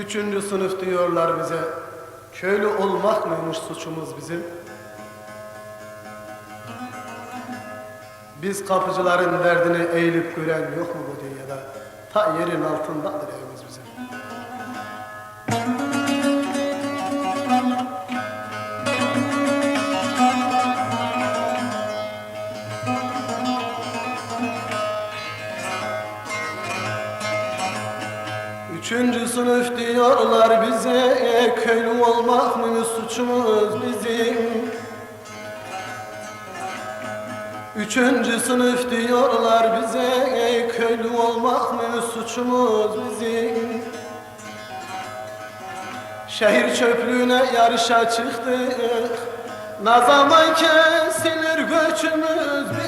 Üçüncü sınıf diyorlar bize. Köylü olmak mıymış suçumuz bizim? Biz kapıcıların derdini eğilip gören yok mu bu dünyada? Ta yerin altındadır evimiz bizim. Üçüncü sınıf diyorlar bize Köylü olmak mı suçumuz bizim? Üçüncü sınıf diyorlar bize Köylü olmak mı suçumuz bizim? Şehir çöplüğüne yarışa çıktık Ne zaman kesilir göçümüz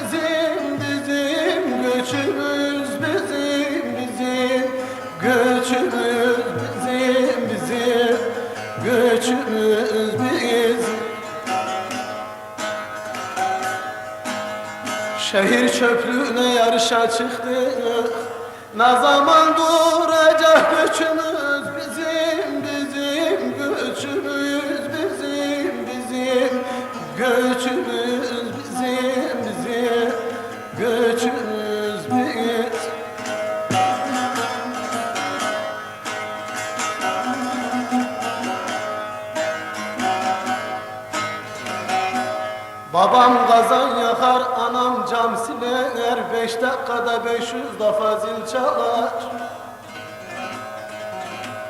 Şehir çöplüğüne yarışa çıktık Ne zaman duracak göçümüz bizim bizim Göçümüz bizim bizim Göçümüz bizim bizim Göçümüz Babam kazan yakar, anam cam siler. Beş dakikada 500 defa zil çalar.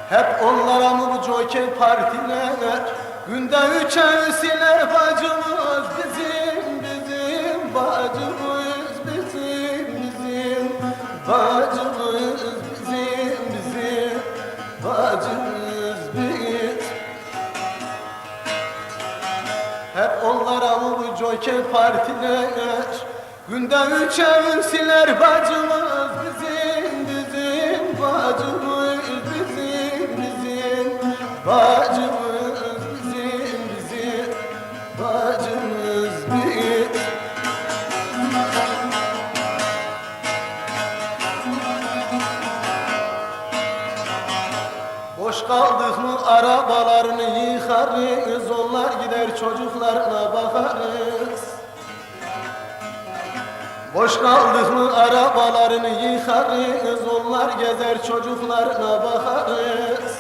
Hep onlara mı bu joker partiler? Günde üç ev siler bacımız bizim bizim. Bacımız bizim bizim. Bacımız bizim bizim. Bacımız bizim hep onlara mı bu joker partiler Günde üç ev siler bacımız bizim bizim Bacımız bizim bizim Bacımız Boş kaldık mı arabalarını yıkarız Onlar gider çocuklarına bakarız. Boş kaldık mı arabalarını yıkarız Onlar gezer çocuklarına bakarız.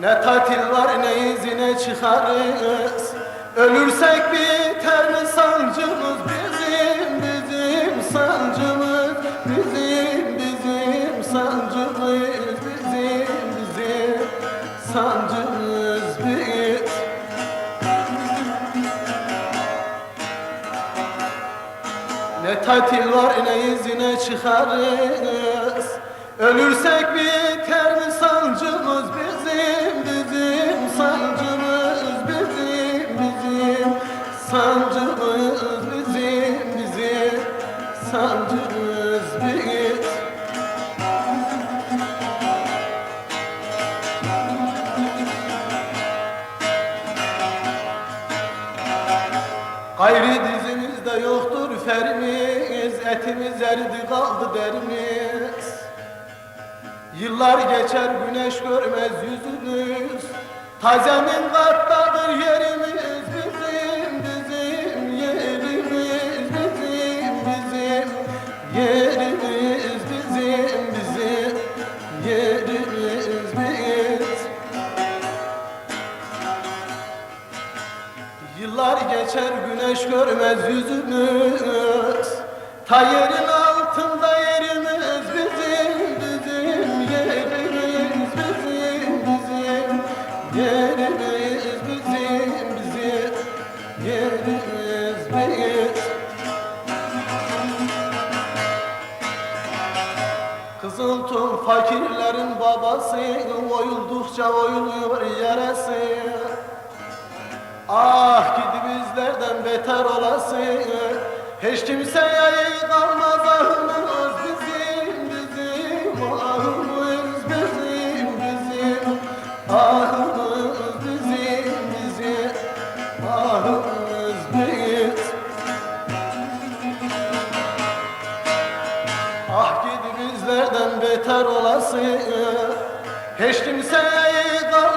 Ne tatil var ne izine çıkarız. Ölürsek biter mi sancımız bizim Tatil var ne izine çıkarız. Ölürsek biter mi sancımız bizim bizim sancımız bizim bizim sancımız bizim bizim sancımız bizim Gayri dizimizde yoktur ferimiz Etimiz eridi kaldı derimiz. Yıllar geçer güneş görmez yüzümüz. Tazemin kattadır güneş görmez yüzümüz. Ta yerin altında yerimiz bizim bizim yerimiz bizim bizim yerimiz bizim bizim yerimiz bizim Kızıltun fakirlerin babası Oyuldukça oyuluyor yarası Ah gidi bizlerden beter olası Hiç kimseye kalmaz ahımız bizim bizim. Ahımız bizim bizim. Ahımız bizim bizim. Ahımız bizim Ah gidi bizlerden beter olası Hiç kimseyi dar